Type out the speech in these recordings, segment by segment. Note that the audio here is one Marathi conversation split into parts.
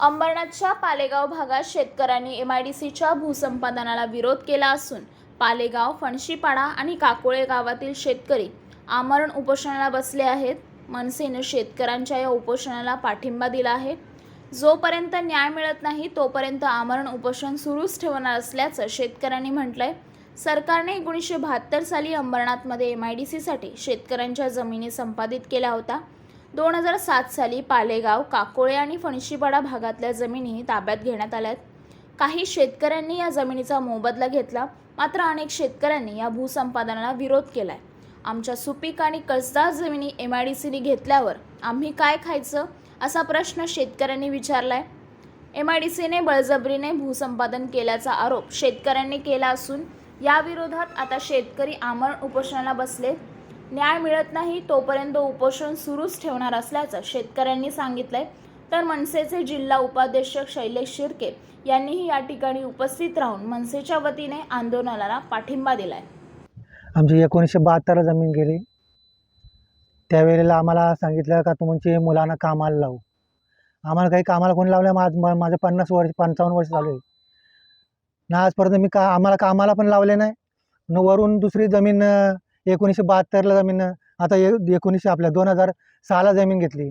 अंबरनाथच्या पालेगाव भागात शेतकऱ्यांनी एम आय डी सीच्या भूसंपादनाला विरोध केला असून पालेगाव फणशीपाडा आणि काकोळे गावातील शेतकरी आमरण उपोषणाला बसले आहेत. मनसेनं शेतकऱ्यांच्या या उपोषणाला पाठिंबा दिला आहे. जोपर्यंत न्याय मिळत नाही तोपर्यंत आमरण उपोषण सुरूच ठेवणार असल्याचं शेतकऱ्यांनी म्हटलंय. सरकारने एकोणीसशे बहात्तर साली अंबरनाथमध्ये एम आय डी सीसाठी शेतकऱ्यांच्या जमिनी संपादित केल्या होत्या. दोन हजार सात साली पालेगाव काकोळे आणि फणशीपाडा भागातल्या जमिनी ताब्यात घेण्यात आल्यात. काही शेतकऱ्यांनी या जमिनीचा मोबदला घेतला मात्र अनेक शेतकऱ्यांनी या भूसंपादनाला विरोध केलाय. आमच्या सुपीक आणि कसदार जमिनी एम आय डी सीने घेतल्यावर आम्ही काय खायचं? असा प्रश्न शेतकऱ्यांनी विचारलाय. एम आय डी सीने बळजबरीने भूसंपादन केल्याचा आरोप शेतकऱ्यांनी केला असून याविरोधात आता शेतकरी आमरण उपोषणाला बसले न्याय मिळत नाही तोपर्यंत उपोषण सुरूच ठेवणार असल्याचं शेतकऱ्यांनी सांगितलंय. तर मनसेचे जिल्हा उपाध्यक्ष शैलेश शिर्के यांनीही या ठिकाणी उपस्थित राहून मनसेच्या वतीने आंदोलनाला पाठिंबा दिलाय. आमची एकोणीसशे बहात्तरला जमीन गेली. त्यावेळेला आम्हाला सांगितलं का तुमची म्हणजे मुलांना कामाला लावू. आम्हाला काही कामाला कोणी लावलं माझ माझं पन्नास वर्ष पंचावन्न वर्ष चालू आहे. ना आजपर्यंत मी का आम्हाला कामाला पण लावले नाही. न वरून दुसरी जमीन एकोणीसशे बहात्तरला जमीन आता ए एकोणीसशे आपल्या दोन हजार सहाला जमीन घेतली.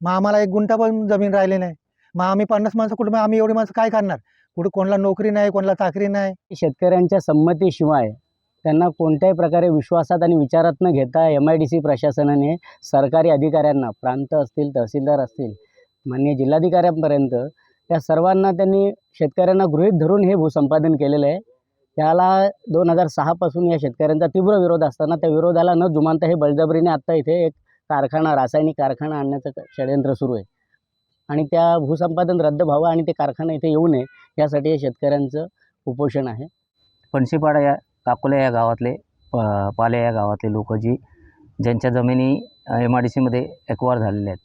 मग आम्हाला एक गुंठा पण जमीन राहिली नाही. मग आम्ही पन्नास माणसं कुठं आम्ही एवढी माणसं काय करणार? कुठं कोणाला नोकरी नाही कोणाला चाकरी नाही. शेतकऱ्यांच्या संमतीशिवाय त्यांना कोणत्याही प्रकारे विश्वासात आणि विचारात न घेता एम आय डी सी प्रशासनाने सरकारी अधिकाऱ्यांना प्रांत असतील तहसीलदार असतील माननीय जिल्हाधिकाऱ्यांपर्यंत त्या सर्वांना त्यांनी शेतकऱ्यांना गृहीत धरून हे भूसंपादन केलेलं आहे. त्याला दोन हजार सहापासून या शेतकऱ्यांचा तीव्र विरोध असताना त्या विरोधाला न जुमानता हे बळजबरीने आत्ता इथे एक कारखाना रासायनिक कारखाना आणण्याचं षडयंत्र सुरू आहे. आणि त्या भूसंपादन रद्द व्हावं आणि ते कारखाना इथे येऊ नये यासाठी हे शेतकऱ्यांचं उपोषण आहे. पणशीपाडा या काकोल्या या गावातले प पाले या गावातले लोक जी ज्यांच्या जमिनी एम आय डी सीमध्ये एकवार झालेल्या आहेत.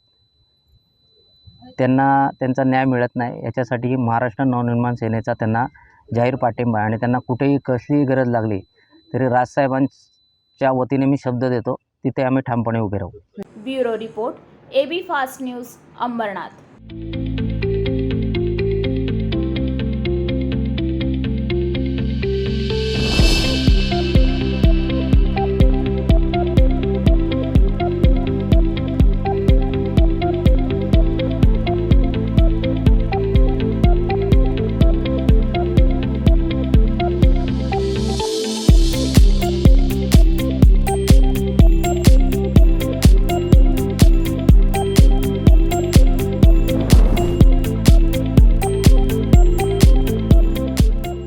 त्यांना त्यांचा न्याय मिळत नाही. याच्यासाठी महाराष्ट्र नवनिर्माण सेनेचा त्यांना जाहीर पाठिंबा आणि त्यांना कुठेही कसलीही गरज लागली तरी राजसाहेबांच्या वतीने मी शब्द देतो तिथे आम्ही ठामपणे उभे राहू. Bureau report AB fast news Ambernath.